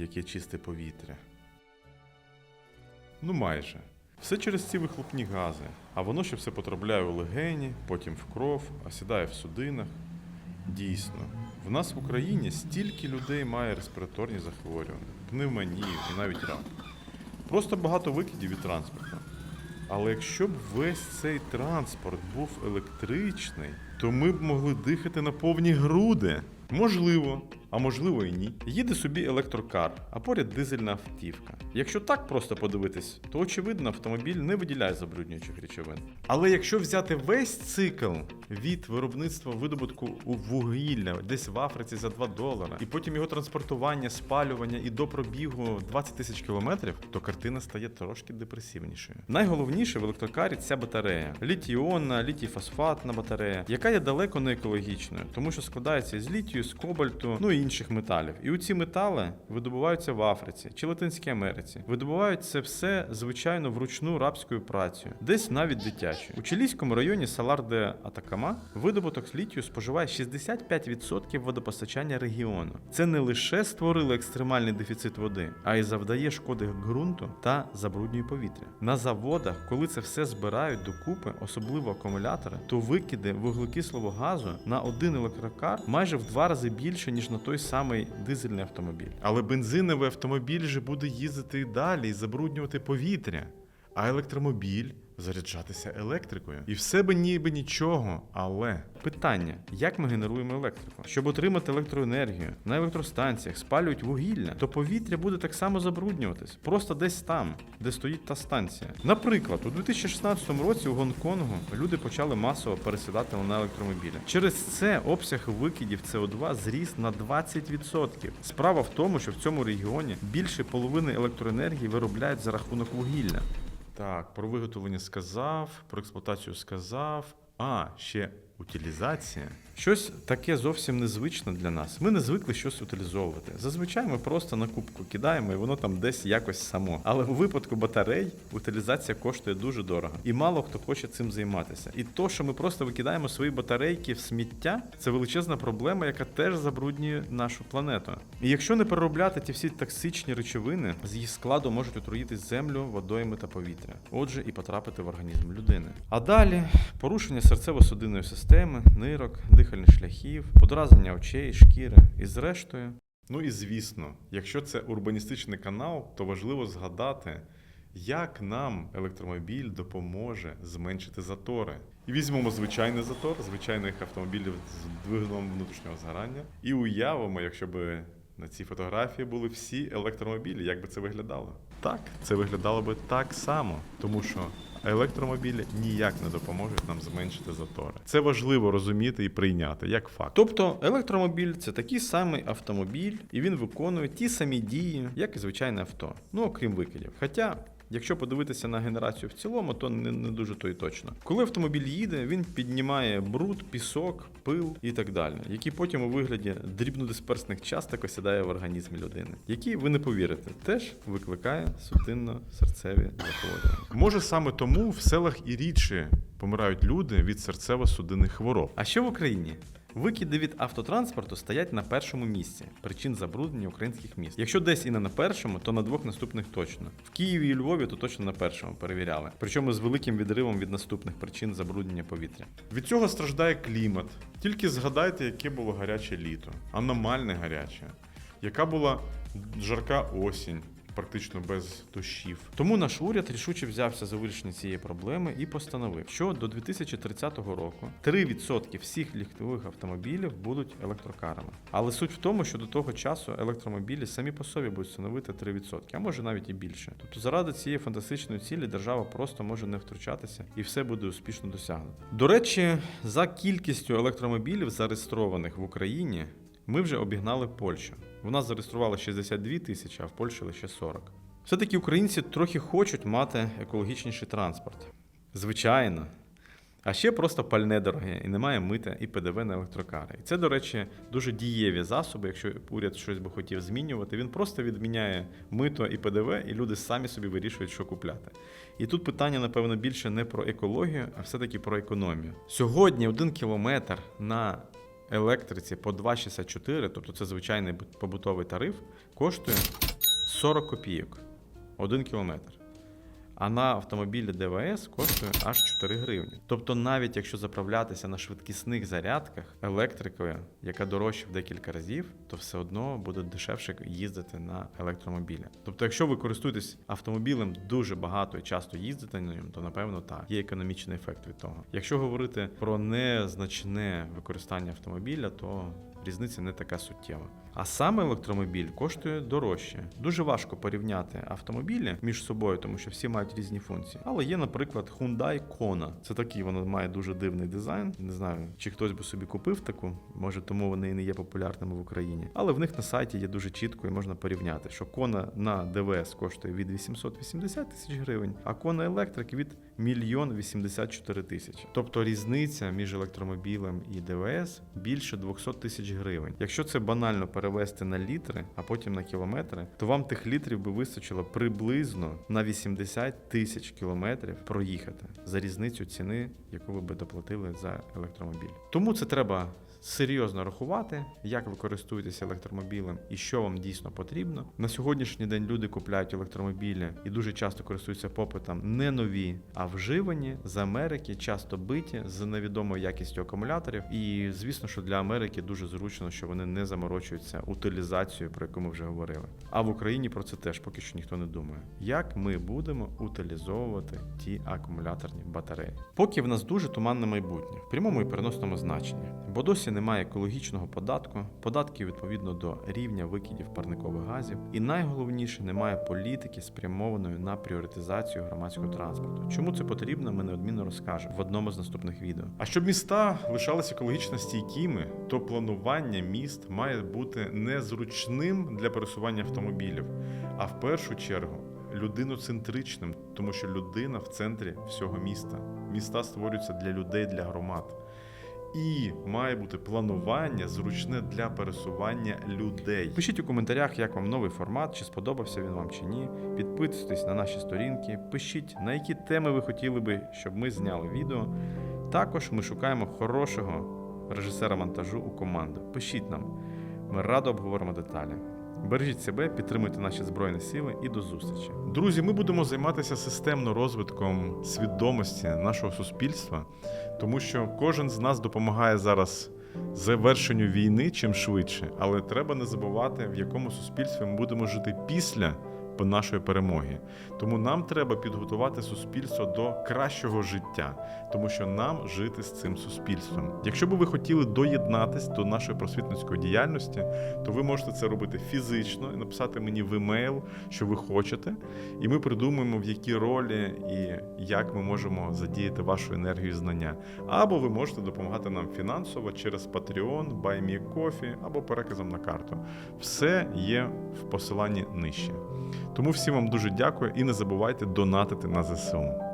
яке чисте повітря. Ну майже. Все через ці вихлопні гази, а воно ще все потрапляє у легені, потім в кров, осідає в судинах. Дійсно, в нас в Україні стільки людей має респіраторні захворювання, пневмонію і навіть рак. Просто багато викидів від транспорту. Але якщо б весь цей транспорт був електричний, то ми б могли дихати на повні груди. Можливо, а можливо і ні. Їде собі електрокар, а поряд дизельна автівка. Якщо так просто подивитись, то очевидно автомобіль не виділяє забруднюючих речовин. Але якщо взяти весь цикл від виробництва видобутку у вугілля десь в Африці за 2 долара, і потім його транспортування, спалювання і до пробігу 20 тисяч кілометрів, то картина стає трошки депресивнішою. Найголовніше в електрокарі ця батарея літій-іонна, літій-фосфатна батарея, яка є далеко не екологічною, тому що складається із літію, з кобальту, ну і інших металів. І ці метали видобуваються в Африці чи Латинській Америці. Видобувають це все звичайно вручну рабською працею, десь навіть дитячою. У чилійському районі Салар де Атакама видобуток літію споживає 65% водопостачання регіону. Це не лише створило екстремальний дефіцит води, а й завдає шкоди ґрунту та забруднює повітря. На заводах, коли це все збирають докупи, особливо акумулятори, то викиди вуглекислого газу на один електрокар майже в два рази більше, ніж на той самий дизельний автомобіль. Але бензиновий автомобіль же буде їздити і далі і забруднювати повітря, а електромобіль заряджатися електрикою. І все би ніби нічого, але питання: як ми генеруємо електрику? Щоб отримати електроенергію на електростанціях спалюють вугілля, то повітря буде так само забруднюватись, просто десь там, де стоїть та станція. Наприклад, у 2016 році у Гонконгу люди почали масово пересідати на електромобілі. Через це обсяг викидів СО2 зріс на 20%. Справа в тому, що в цьому регіоні більше половини електроенергії виробляють за рахунок вугілля. Так, про виготовлення сказав, про експлуатацію сказав. А, ще утилізація. Щось таке зовсім незвичне для нас. Ми не звикли щось утилізовувати. Зазвичай ми просто на кубку кидаємо і воно там десь якось само. Але у випадку батарей утилізація коштує дуже дорого. І мало хто хоче цим займатися. І то, що ми просто викидаємо свої батарейки в сміття, це величезна проблема, яка теж забруднює нашу планету. І якщо не переробляти ті всі токсичні речовини, з їх складу можуть отруїтись землю, водойми та повітря. Отже, і потрапити в організм людини. А далі порушення серцево-судинної системи, нирок, дихальних шляхів, подразнення очей, шкіри і зрештою. Ну і звісно, якщо це урбаністичний канал, то важливо згадати, як нам електромобіль допоможе зменшити затори. І візьмемо звичайний затор, звичайних автомобілів з двигуном внутрішнього згорання, і уявимо, якщо би на цій фотографії були всі електромобілі, як би це виглядало? Так, це виглядало би так само, тому що електромобілі ніяк не допоможуть нам зменшити затори. Це важливо розуміти і прийняти як факт. Тобто електромобіль це такий самий автомобіль, і він виконує ті самі дії, як і звичайне авто, ну окрім викидів. Хоча. Якщо подивитися на генерацію в цілому, то не, не дуже то й точно. Коли автомобіль їде, він піднімає бруд, пісок, пил і так далі, які потім у вигляді дрібнодисперсних часток осідає в організмі людини, які ви не повірите, теж викликає судинно-серцеві захворювання. Може саме тому в селах і рідше помирають люди від серцево-судинних хвороб. А що в Україні? Викиди від автотранспорту стоять на першому місці причин забруднення українських міст. Якщо десь і не на першому, то на двох наступних точно. В Києві і Львові то точно на першому перевіряли. Причому з великим відривом від наступних причин забруднення повітря. Від цього страждає клімат. Тільки згадайте, яке було гаряче літо, аномальне гаряче, яка була жарка осінь. Практично без дощів. Тому наш уряд рішуче взявся за вирішення цієї проблеми і постановив, що до 2030 року 3% всіх легкових автомобілів будуть електрокарами. Але суть в тому, що до того часу електромобілі самі по собі будуть становити 3%, а може навіть і більше. Тобто, заради цієї фантастичної цілі держава просто може не втручатися і все буде успішно досягнуто. До речі, за кількістю електромобілів, зареєстрованих в Україні, ми вже обігнали Польщу. В нас зареєстрували 62 тисячі, а в Польщі лише 40. Все-таки українці трохи хочуть мати екологічніший транспорт. Звичайно. А ще просто пальне дороге і немає мита і ПДВ на електрокари. І це, до речі, дуже дієві засоби. Якщо уряд щось би хотів змінювати, він просто відміняє мито і ПДВ, і люди самі собі вирішують, що купляти. І тут питання, напевно, більше не про екологію, а все-таки про економію. Сьогодні один кілометр на електриці по 2,64, тобто це звичайний побутовий тариф, коштує 40 копійок 1 кілометр. А на автомобілі ДВС коштує аж 4 гривні. Тобто, навіть якщо заправлятися на швидкісних зарядках електрикою, яка дорожча в декілька разів, то все одно буде дешевше їздити на електромобілі. Тобто, якщо ви користуєтесь автомобілем дуже багато і часто їздите на ньому, то напевно так є економічний ефект від того. Якщо говорити про незначне використання автомобіля, то різниця не така суттєва. А саме електромобіль коштує дорожче. Дуже важко порівняти автомобілі між собою, тому що всі мають різні функції. Але є, наприклад, Hyundai Kona. Це такий, воно має дуже дивний дизайн. Не знаю, чи хтось би собі купив таку, може тому вони і не є популярними в Україні. Але в них на сайті є дуже чітко і можна порівняти, що Kona на ДВС коштує від 880 тисяч гривень, а Kona Electric від мільйон 84 тисячі. Тобто різниця між електромобілем і ДВС більше 200 тисяч гривень. Якщо це банально перевести на літри, а потім на кілометри, то вам тих літрів би вистачило приблизно на 80 тисяч кілометрів проїхати за різницю ціни, яку ви би доплатили за електромобіль. Тому це треба. Серйозно рахувати, як ви користуєтеся електромобілем і що вам дійсно потрібно. На сьогоднішній день люди купляють електромобілі і дуже часто користуються попитом не нові, а вживані з Америки, часто биті з невідомою якістю акумуляторів. І звісно, що для Америки дуже зручно, що вони не заморочуються утилізацією, про яку ми вже говорили. А в Україні про це теж поки що ніхто не думає. Як ми будемо утилізовувати ті акумуляторні батареї? Поки в нас дуже туманне майбутнє в прямому і переносному значенні, бо досі немає екологічного податку, податків відповідно до рівня викидів парникових газів, і найголовніше немає політики, спрямованої на пріоритизацію громадського транспорту. Чому це потрібно, ми неодмінно розкажемо в одному з наступних відео. А щоб міста лишалися екологічно стійкими, то планування міст має бути незручним для пересування автомобілів, а в першу чергу людиноцентричним, тому що людина в центрі всього міста. Міста створюються для людей, для громад. І має бути планування зручне для пересування людей. Пишіть у коментарях, як вам новий формат, чи сподобався він вам чи ні. Підписуйтесь на наші сторінки, пишіть, на які теми ви хотіли би, щоб ми зняли відео. Також ми шукаємо хорошого режисера монтажу у команду. Пишіть нам, ми радо обговоримо деталі. Бережіть себе, підтримуйте наші збройні сили і до зустрічі. Друзі, ми будемо займатися системно розвитком свідомості нашого суспільства, тому що кожен з нас допомагає зараз завершенню війни чим швидше, але треба не забувати, в якому суспільстві ми будемо жити після нашої перемоги. Тому нам треба підготувати суспільство до кращого життя, тому що нам жити з цим суспільством. Якщо би ви хотіли доєднатись до нашої просвітницької діяльності, то ви можете це робити фізично і написати мені в емейл, що ви хочете, і ми придумаємо, в які ролі і як ми можемо задіяти вашу енергію і знання. Або ви можете допомагати нам фінансово через Patreon, BuyMeCoffee або переказом на карту. Все є в посиланні нижче. Тому всім вам дуже дякую і не забувайте донатити на ЗСУ.